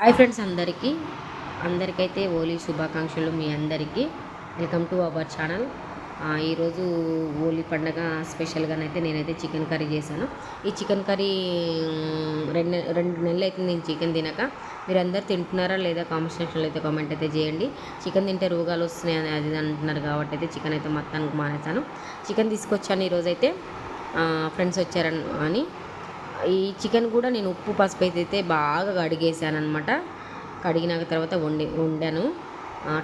Hi friends అందరికీ. అందరికైతే హోలీ శుభాకాంక్షలు మీ అందరికీ. Welcome to our channel. ఈరోజు హోలీ పండగ స్పెషల్గానైతే నేనైతే చికెన్ కర్రీ చేశాను. ఈ చికెన్ కర్రీ రెండు రెండు నెలలు అయితే నేను చికెన్ తినక. మీరు తింటున్నారా లేదా కామెంట్ సెక్షన్లో అయితే కామెంట్ అయితే చేయండి. చికెన్ తింటే రోగాలు వస్తున్నాయి అది అంటున్నారు కాబట్టి అయితే చికెన్ అయితే మొత్తానికి మానేశాను. చికెన్ తీసుకొచ్చాను ఈరోజైతే. ఫ్రెండ్స్ వచ్చారని అని ఈ చికెన్ కూడా నేను ఉప్పు పసుపు అయితే అయితే బాగా కడిగేసాను అనమాట కడిగినాక తర్వాత వండి వండాను.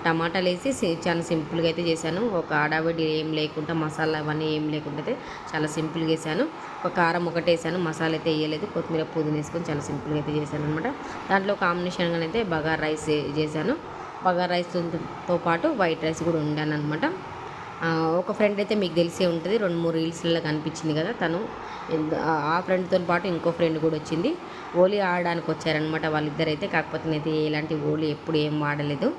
టమాటాలు వేసి చాలా సింపుల్గా అయితే చేశాను. ఒక ఆడావిడి ఏం లేకుండా మసాలా అవన్నీ ఏం లేకుండా అయితే చాలా సింపుల్గా వేసాను ఒక కారం ఒకటి వేసాను మసాలా అయితే వేయలేదు. కొత్తిమీర పుదీన వేసుకొని చాలా సింపుల్గా అయితే చేశాను అనమాట దాంట్లో కాంబినేషన్గా అయితే బగార్ రైస్ చేశాను. బగార్ రైస్తో పాటు వైట్ రైస్ కూడా వండాను అనమాట ఒక ఫ్రెండ్ అయితే మీకు తెలిసే ఉంటుంది. రెండు మూడు రీల్స్లలో కనిపించింది కదా తను. ఆ- ఫ్రెండ్తో పాటు ఇంకో ఫ్రెండ్ కూడా వచ్చింది. ఓలీ ఆడడానికి వచ్చారనమాట వాళ్ళిద్దరైతే. కాకపోతే నేనైతే ఎలాంటి ఓలీ ఎప్పుడు ఏం ఆడలేదు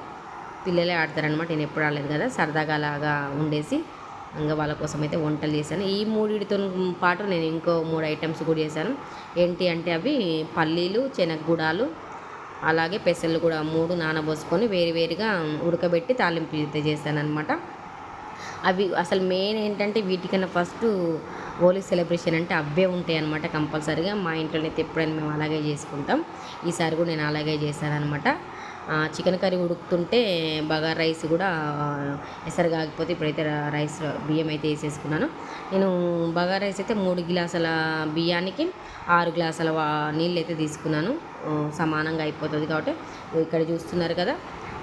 పిల్లలే ఆడతారనమాట నేను ఎప్పుడు ఆడలేదు కదా. సరదాగా అలాగా ఉండేసి ఇంకా వాళ్ళ కోసం అయితే వంటలు చేశాను. ఈ మూడిటితో పాటు నేను ఇంకో మూడు ఐటమ్స్ కూడా చేశాను. ఏంటి అంటే అవి పల్లీలు శనగగుడాలు అలాగే పెసలు కూడా మూడు నానబోసుకొని వేరు వేరుగా ఉడకబెట్టి తాలింపు అయితే చేశాను అనమాట అవి అసలు మెయిన్ ఏంటంటే వీటికన్నా ఫస్ట్ హోలీ సెలబ్రేషన్ అంటే అవే ఉంటాయి అనమాట కంపల్సరీగా. మా ఇంట్లోనైతే ఎప్పుడైనా మేము అలాగే చేసుకుంటాం. ఈసారి కూడా నేను అలాగే చేశాను అనమాట చికెన్ కర్రీ ఉడుకుతుంటే బగార్ రైస్ కూడా ఎసరు కాకపోతే ఇప్పుడైతే రైస్ బియ్యం అయితే వేసేసుకున్నాను. నేను బగార్ రైస్ అయితే మూడు గ్లాసుల బియ్యానికి ఆరు గ్లాసుల నీళ్ళు అయితే తీసుకున్నాను. సమానంగా అయిపోతుంది కాబట్టి ఇక్కడ చూస్తున్నారు కదా.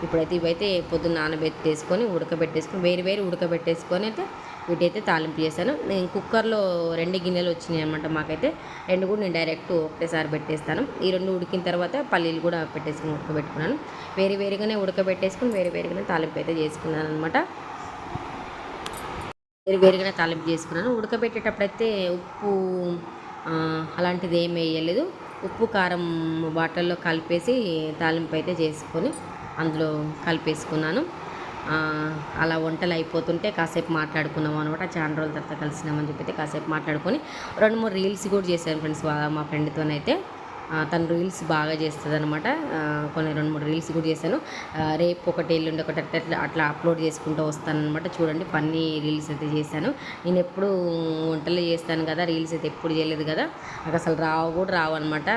ఇప్పుడైతే ఇవైతే పొద్దున్న నానబెట్టేసుకొని ఉడకబెట్టేసుకొని వేరు వేరు ఉడకబెట్టేసుకొని అయితే వీటైతే తాలింపు చేశాను. నేను కుక్కర్లో రెండు గిన్నెలు వచ్చినాయి అనమాట మాకైతే. రెండు కూడా నేను డైరెక్ట్ ఒకటేసారి పెట్టేస్తాను. ఈ రెండు ఉడికిన తర్వాత పల్లీలు కూడా పెట్టేసుకుని ఉడకబెట్టుకున్నాను. వేరు వేరుగానే ఉడకబెట్టేసుకుని వేరు వేరుగానే తాలింపు అయితే చేసుకున్నాను అనమాట వేరు వేరుగానే తాలింపు చేసుకున్నాను. ఉడకబెట్టేటప్పుడైతే ఉప్పు అలాంటిది ఏమి వేయలేదు. ఉప్పు కారం బాటల్లో కలిపేసి తాలింపు అయితే చేసుకొని అందులో కలిపేసుకున్నాను. అలా వంటలు అయిపోతుంటే కాసేపు మాట్లాడుకున్నాం అనమాట చాలా రోజుల తర్వాత కలిసినామని చెప్పి కాసేపు మాట్లాడుకొని రెండు మూడు రీల్స్ కూడా చేశాను ఫ్రెండ్స్ మా ఫ్రెండ్తోనైతే. ఆ, తను రీల్స్ బాగా చేస్తుంది అనమాట కొన్ని రెండు మూడు రీల్స్ కూడా చేశాను. రేపు ఒకటి ఎల్లుండి ఒకటి అట్లా అట్లా అప్లోడ్ చేసుకుంటూ వస్తానమాట చూడండి ఫన్నీ రీల్స్ అయితే చేశాను. నేను ఎప్పుడు వంటలు చేస్తాను కదా రీల్స్ అయితే ఎప్పుడు చేయలేదు కదా. నాకు అసలు రావు కూడా రావు అనమాట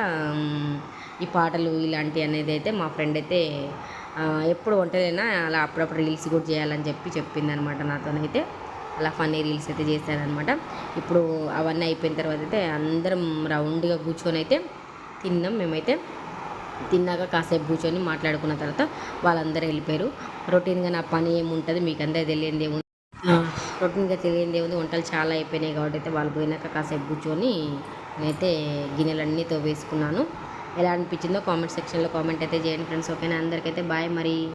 ఈ పాటలు ఇలాంటివి అనేది అయితే మా ఫ్రెండ్ అయితే ఎప్పుడు వంటలైనా అలా అప్పుడప్పుడు రీల్స్ కూడా చేయాలని చెప్పి చెప్పింది అనమాట నాతోనైతే. అలా ఫన్నీ రీల్స్ అయితే చేశానమాట ఇప్పుడు అవన్నీ అయిపోయిన తర్వాత అయితే అందరం రౌండ్గా కూర్చొని అయితే తిన్నాం. మేమైతే తిన్నాక కాసేపు కూర్చొని మాట్లాడుకున్న తర్వాత వాళ్ళందరూ వెళ్ళిపోయారు. రొటీన్గా నా పని ఏముంటుంది మీకు అందరూ తెలియంది ఏముంది రొటీన్గా తెలియంది ఏముంది వంటలు చాలా అయిపోయినాయి కాబట్టి అయితే వాళ్ళు పోయినాక కాసేపు కూర్చొని నేనైతే గిన్నెలన్నీ తోవేసుకున్నాను ఎలా అనిపించిందో కామెంట్ సెక్షన్లో కామెంట్ అయితే చేయండి ఫ్రెండ్స్ ఓకేనా అందరికైతే బాయ్ మరి.